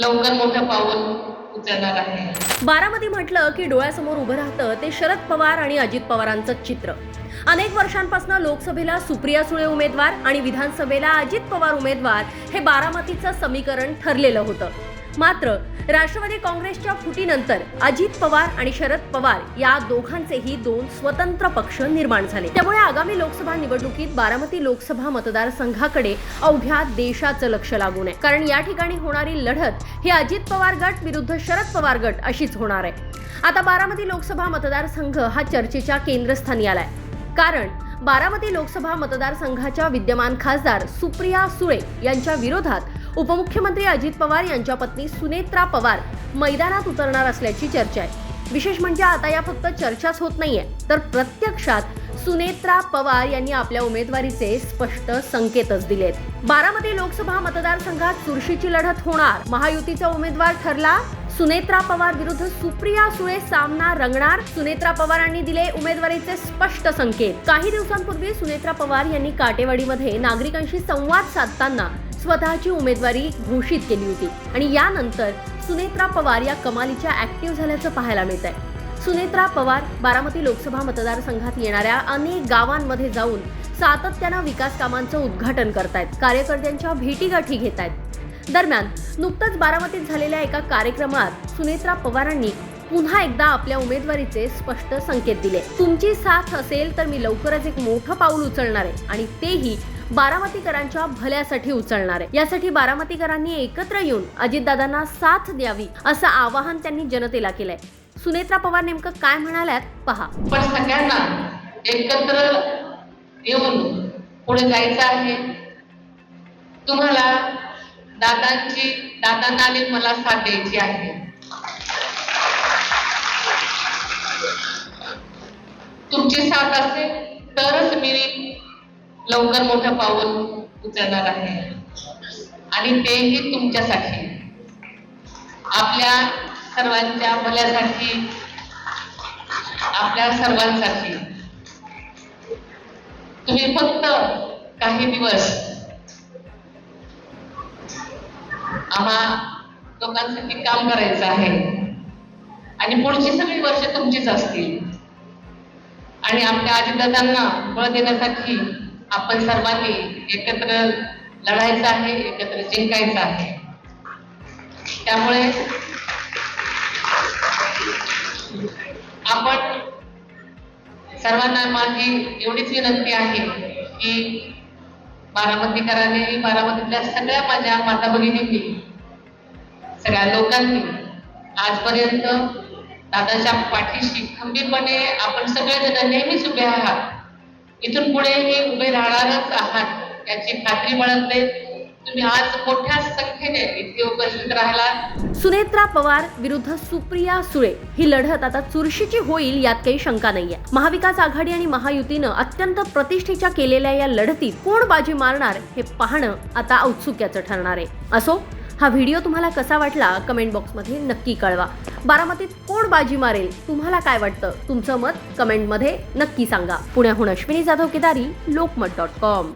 लवकर मोठं पाऊल उचलणार आहे. बारामती म्हटलं की डोळ्यासमोर उभं राहतं ते शरद पवार आणि अजित पवारांचं चित्र. अनेक वर्षांपासून लोकसभेला सुप्रिया सुळे उमेदवार आणि विधानसभेला अजित पवार उमेदवार हे बारामतीचं समीकरण ठरलेलं होतं. मात्र राष्ट्रवादी काँग्रेसच्या फुटीनंतर अजित पवार आणि शरद पवार या दोघांचेही दोन स्वतंत्र पक्ष निर्माण झाले. त्यामुळे आगामी लोकसभा निवडणुकीत बारामती लोकसभा मतदारसंघाकडे अवघ्या देशाचं लक्ष लागू नये. कारण या ठिकाणी होणारी लढत ही अजित पवार गट विरुद्ध शरद पवार गट अशीच होणार आहे. आता बारामती लोकसभा मतदारसंघ हा चर्चेच्या केंद्रस्थानी आलाय. कारण बारामती लोकसभा मतदारसंघाच्या विद्यमान खासदार सुप्रिया सुळे यांच्या विरोधात उपमुख्यमंत्री अजित पवार यांच्या पत्नी सुनेत्रा पवार मैदानात उतरणार असल्याची चर्चा आहे. विशेष म्हणजे आता या फक्त चर्चाच होत नाहीये. तर प्रत्यक्षात सुनेत्रा पवार यांनी आपल्या उमेदवारीचे स्पष्ट संकेतच दिलेत. बारामती लोकसभा मतदारसंघात चुरशीची लढत होणार. महायुतीचा उमेदवार ठरला सुनेत्रा पवार विरुद्ध सुप्रिया सुळे सामना रंगणार. सुनेत्रा पवारांनी दिले उमेदवारीचे स्पष्ट संकेत. काही दिवसांपूर्वी सुनेत्रा पवार यांनी काटेवाडीमध्ये नागरिकांशी संवाद साधताना स्वतःची उमेदवारी घोषित केली होती. आणि यानंतर सुनेत्रा पवार या कमालीच्या ऍक्टिव्ह झाल्याचं पाहायला मिळत आहे सुनेत्रा पवार बारामती लोकसभा मतदारसंघात येणाऱ्या अनेक गावांमध्ये जाऊन सातत्यानं विकास कामांचं उद्घाटन करतायत. कार्यकर्त्यांच्या भेटीगाठी घेत आहेत दरम्यान नुकतंच बारामतीत झालेल्या एका कार्यक्रमात सुनेत्रा पवारांनी पुन्हा एकदा आपल्या उमेदवारीचे स्पष्ट संकेत दिले. तुमची साथ असेल तर मी लवकरच एक मोठं पाऊल उचलणार आहे आणि तेही बारामतीकरांच्या भल्यासाठी उचलणार आहे. यासाठी बारामतीकरांनी एकत्र येऊन अजितदादांना साथ द्यावी असं आवाहन त्यांनी जनतेला केलंय. सुनेत्रा पवार नेमकं काय म्हणाल्यात पहा. पण सगळ्यांना एकत्र येऊन पुढे जायचं आहे. तुम्हाला दादांची दादांना आणि मला साथ द्यायची आहे. तुमची साथ असेल तरच मी लवकर मोठं पाऊल उचलणार आहे. आणि तेही तुमच्यासाठी. आपल्या सर्वांच्या भल्यासाठी आपल्या सर्वांसाठी. तुम्ही फक्त काही दिवस आम्हा लोकांसाठी काम करायचं आहे. आणि पुढची सगळी वर्ष तुमचीच असतील. आणि आपल्या आजीदादांना बळ देण्यासाठी आपण सर्वांनी एकत्र लढायचं आहे एकत्र जिंकायचं आहे. त्यामुळे आपण सर्वांना माझी एवढीच विनंती आहे की बारामतीकरांनी बारामतीतल्या सगळ्या माझ्या माता भगिनींनी सगळ्या लोकांनी आजपर्यंत दादाच्या पाठीशी खंबीरपणे आपण सगळेजण नेहमीच उभे आहात. इथून पुढेही उभे राहणारच आहात. याची खात्री बाळगते. तुम्ही आज मोठ्या संख्येने इथे उपस्थित राहिला. सुनेत्रा पवार विरुद्ध सुप्रिया सुळे. ही लढत आता चुरशीची होईल यात काही शंका नाहीये. महाविकास आघाडी आणि महायुतीनं अत्यंत प्रतिष्ठेच्या केलेल्या या लढतीत कोण बाजी मारणार हे पाहणं आता औत्सुक्याचं ठरणार आहे. असो हा व्हिडिओ तुम्हाला कसा वाटला कमेंट बॉक्समध्ये नक्की कळवा. बारामतीत कोण बाजी मारेल? तुम्हाला काय वाटतं? तुमचं मत कमेंटमध्ये नक्की सांगा. पुण्याहून अश्विनी जाधव केदारी लोकमत डॉट कॉम.